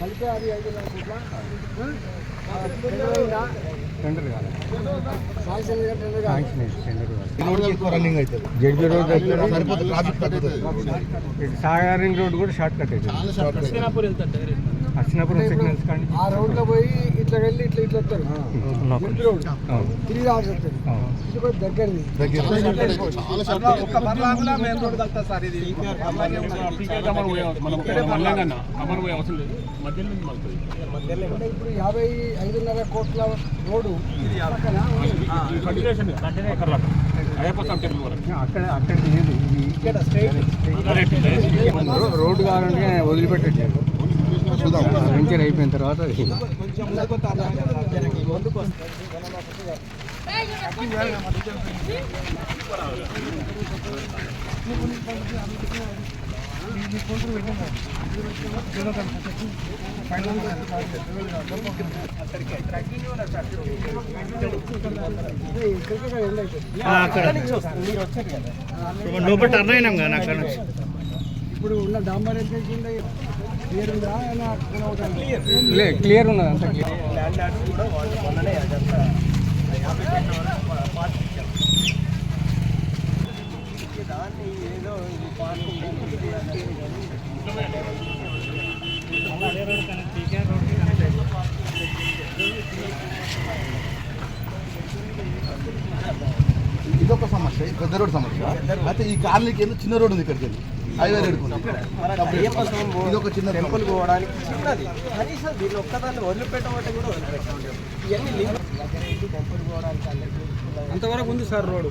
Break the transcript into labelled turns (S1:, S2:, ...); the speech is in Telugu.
S1: కలిపే అది కోట్ల
S2: రోడ్ కూడా షార్ట్ కట్ అవుతుంది.
S3: షార్ట్
S2: హస్తినాపురం సిగ్నల్స్ కానీ
S1: ఆ రోడ్లో పోయి ఇట్లా ఇట్లా వస్తారు గుంపు రోడ్ తిరిగి రావాల్సి వస్తుంది. ఇది. కూడా. దగ్గరది ఇప్పుడు యాభై ఐదున్నర కోట్ల రోడ్డు పక్కన
S2: అక్కడ రోడ్డు కావాలంటే వదిలిపెట్టట్లేదు.
S3: చూద్దాం.
S2: వెంచర్ అయిపోయిన తర్వాత
S4: లోపల టర్న్ అయినాం కానీ అక్కడ
S1: ఇప్పుడు ఉన్న డాంబర్ ఎంత కింద క్లియర్. ఉందా
S2: లే క్లియర్ ఉన్నది అంత క్లియర్.
S4: ల్యాండ్ ఆర్డర్ కూడా వాళ్ళు మొన్ననే అదంతా యాభై చెట్ల వరకు దాన్ని ఏదో ఇది
S3: ఇదొక సమస్య పెద్ద రోడ్ సమస్య. అయితే ఈ కాలనీకి ఏదో చిన్న రోడ్ ఉంది ఇక్కడికి వెళ్ళి. హైవే ఇది ఒక చిన్న
S4: టెంపుల్ పోవడానికి చిన్నది కనీసం దీన్ని ఒక్కదాన్ని వదిలిపెట్టమంటే కూడా వదిలిపెట్టండి ఇవన్నీ లింక్ టెంపుల్ పోవడానికి
S1: అంతవరకు ఉంది సార్ రోడ్డు.